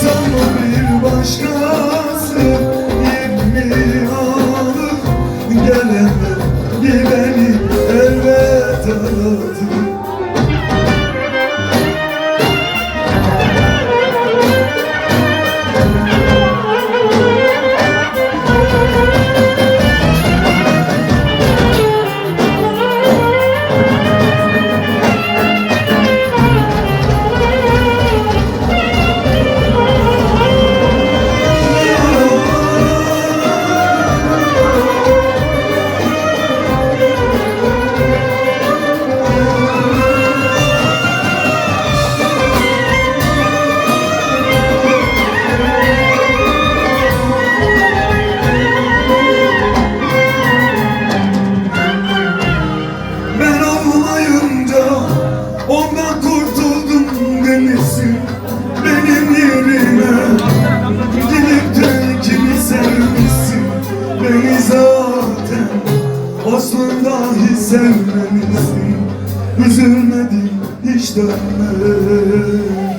Sana bir başkası yemin alır Gelemem bir beni elbet aradı kurtuldum demesin benim yerime. Gidip de kimi sevmişsin? Beni zaten aslında hiç sevmemişsin. Üzülmedim hiç dönmedim.